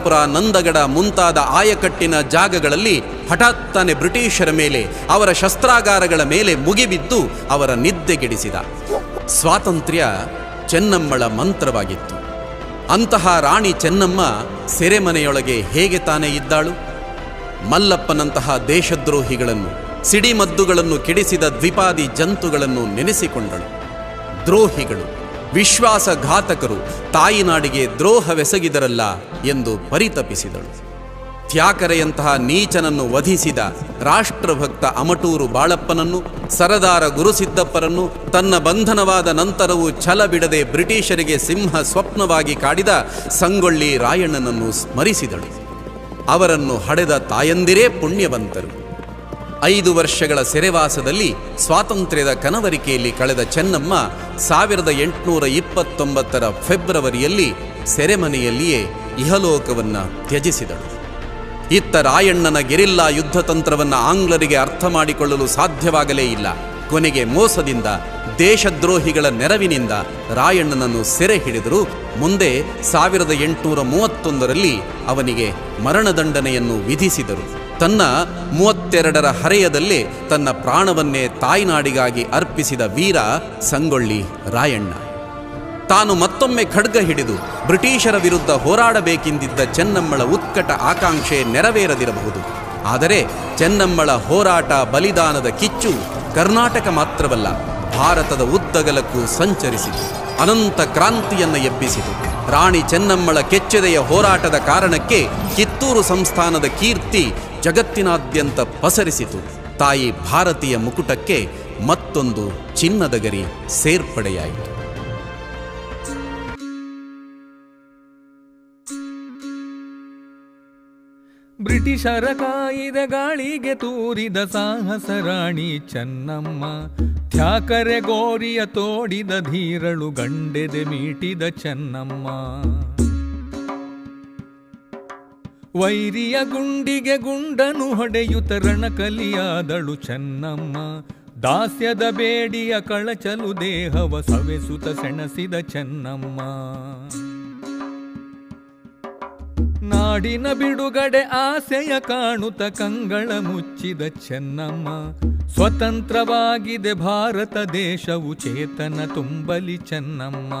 ಮಿರ್ಜಾಪುರ ನಂದಗಡ ಮುಂತಾದ ಆಯಕಟ್ಟಿನ ಜಾಗಗಳಲ್ಲಿ ಹಠಾತ್ತಾನೆ ಬ್ರಿಟಿಷರ ಮೇಲೆ, ಅವರ ಶಸ್ತ್ರಾಗಾರಗಳ ಮೇಲೆ ಮುಗಿಬಿದ್ದು ಅವರ ನಿದ್ದೆಗೆಡಿಸಿದ. ಸ್ವಾತಂತ್ರ್ಯ ಚೆನ್ನಮ್ಮಳ ಮಂತ್ರವಾಗಿತ್ತು. ಅಂತಹ ರಾಣಿ ಚೆನ್ನಮ್ಮ ಸೆರೆಮನೆಯೊಳಗೆ ಹೇಗೆ ತಾನೇ ಇದ್ದಾಳು? ಮಲ್ಲಪ್ಪನಂತಹ ದೇಶದ್ರೋಹಿಗಳನ್ನು, ಸಿಡಿಮದ್ದುಗಳನ್ನು ಕೆಡಿಸಿದ ದ್ವಿಪಾದಿ ಜಂತುಗಳನ್ನು ನೆನೆಸಿಕೊಂಡಳು. ದ್ರೋಹಿಗಳು ವಿಶ್ವಾಸಘಾತಕರು ತಾಯಿನಾಡಿಗೆ ದ್ರೋಹವೆಸಗಿದರಲ್ಲ ಎಂದು ಪರಿತಪಿಸಿದಳು. ತ್ಯಾಕರೆಯಂತಹ ನೀಚನನ್ನು ವಧಿಸಿದ ರಾಷ್ಟ್ರಭಕ್ತ ಅಮಟೂರು ಬಾಳಪ್ಪನನ್ನು, ಸರದಾರ ಗುರುಸಿದ್ದಪ್ಪರನ್ನು ತನ್ನ ಬಂಧನವಾದ ನಂತರವೂ ಛಲ ಬಿಡದೆ ಬ್ರಿಟಿಷರಿಗೆ ಸಿಂಹ ಸ್ವಪ್ನವಾಗಿ ಕಾಡಿದ ಸಂಗೊಳ್ಳಿ ರಾಯಣ್ಣನನ್ನು ಸ್ಮರಿಸಿದಳು. ಅವರನ್ನು ಹಡೆದ ತಾಯಂದಿರೇ ಪುಣ್ಯವಂತರು. ಐದು ವರ್ಷಗಳ ಸೆರೆವಾಸದಲ್ಲಿ ಸ್ವಾತಂತ್ರ್ಯದ ಕನವರಿಕೆಯಲ್ಲಿ ಕಳೆದ ಚೆನ್ನಮ್ಮ ಸಾವಿರದ ಎಂಟುನೂರ ಇಪ್ಪತ್ತೊಂಬತ್ತರ ಫೆಬ್ರವರಿಯಲ್ಲಿ ಸೆರೆಮನೆಯಲ್ಲಿಯೇ ಇಹಲೋಕವನ್ನು ತ್ಯಜಿಸಿದಳು. ಇತ್ತ ರಾಯಣ್ಣನ ಗೆರಿಲ್ಲಾ ಯುದ್ಧ ತಂತ್ರವನ್ನು ಆಂಗ್ಲರಿಗೆ ಅರ್ಥ ಮಾಡಿಕೊಳ್ಳಲು ಸಾಧ್ಯವಾಗಲೇ ಇಲ್ಲ. ಕೊನೆಗೆ ಮೋಸದಿಂದ, ದೇಶದ್ರೋಹಿಗಳ ನೆರವಿನಿಂದ ರಾಯಣ್ಣನನ್ನು ಸೆರೆ ಹಿಡಿದರು ಮುಂದೆ ಸಾವಿರದ ಎಂಟುನೂರ ಮೂವತ್ತೊಂದರಲ್ಲಿ ಅವನಿಗೆ ಮರಣದಂಡನೆಯನ್ನು ವಿಧಿಸಿದರು. ತನ್ನ ಮೂವತ್ತೆರಡರ ಹರೆಯದಲ್ಲಿ ತನ್ನ ಪ್ರಾಣವನ್ನೇ ತಾಯ್ನಾಡಿಗಾಗಿ ಅರ್ಪಿಸಿದ ವೀರ ಸಂಗೊಳ್ಳಿ ರಾಯಣ್ಣ. ತಾನು ಮತ್ತೊಮ್ಮೆ ಖಡ್ಗ ಹಿಡಿದು ಬ್ರಿಟಿಷರ ವಿರುದ್ಧ ಹೋರಾಡಬೇಕೆಂದಿದ್ದ ಚೆನ್ನಮ್ಮಳ ಉತ್ಕಟ ಆಕಾಂಕ್ಷೆ ನೆರವೇರದಿರಬಹುದು. ಆದರೆ ಚೆನ್ನಮ್ಮಳ ಹೋರಾಟ ಬಲಿದಾನದ ಕಿಚ್ಚು ಕರ್ನಾಟಕ ಮಾತ್ರವಲ್ಲ, ಭಾರತದ ಉದ್ದಗಲಕ್ಕೂ ಸಂಚರಿಸಿತು. ಅನಂತ ಕ್ರಾಂತಿಯನ್ನು ಎಬ್ಬಿಸಿತು. ರಾಣಿ ಚೆನ್ನಮ್ಮಳ ಕೆಚ್ಚೆದೆಯ ಹೋರಾಟದ ಕಾರಣಕ್ಕೆ ಕಿತ್ತೂರು ಸಂಸ್ಥಾನದ ಕೀರ್ತಿ ಜಗತ್ತಿನಾದ್ಯಂತ ಪಸರಿಸಿತು. ತಾಯಿ ಭಾರತೀಯ ಮುಕುಟಕ್ಕೆ ಮತ್ತೊಂದು ಚಿನ್ನದ ಗರಿ ಸೇರ್ಪಡೆಯಾಯಿತು. ಬ್ರಿಟಿಷರ ಕಾಯಿದ ಗಾಳಿಗೆ ತೂರಿದ ಸಾಹಸ ರಾಣಿ ಚೆನ್ನಮ್ಮ ತ್ಯಾಕರೆ ಗೋರಿಯ ತೋಡಿದ ಧೀರಳು ಗಂಡೆದೆ ಮೀಟಿದ ಚೆನ್ನಮ್ಮ. ವೈರಿಯ ಗುಂಡಿಗೆ ಗುಂಡನು ಹೊಡೆಯುತ್ತ ರಣಕಲಿಯಾದಳು ಚೆನ್ನಮ್ಮ. ದಾಸ್ಯದ ಬೇಡಿಯ ಕಳಚಲು ದೇಹವ ಸವೆಸುತ ಸೆಣಸಿದ ಚೆನ್ನಮ್ಮ. ನಾಡಿನ ಬಿಡುಗಡೆ ಆಸೆಯ ಕಾಣುತ ಕಂಗಳ ಮುಚ್ಚಿದ ಚೆನ್ನಮ್ಮ. ಸ್ವತಂತ್ರವಾಗಿದೆ ಭಾರತ ದೇಶವು ಚೇತನ ತುಂಬಲಿ ಚೆನ್ನಮ್ಮ.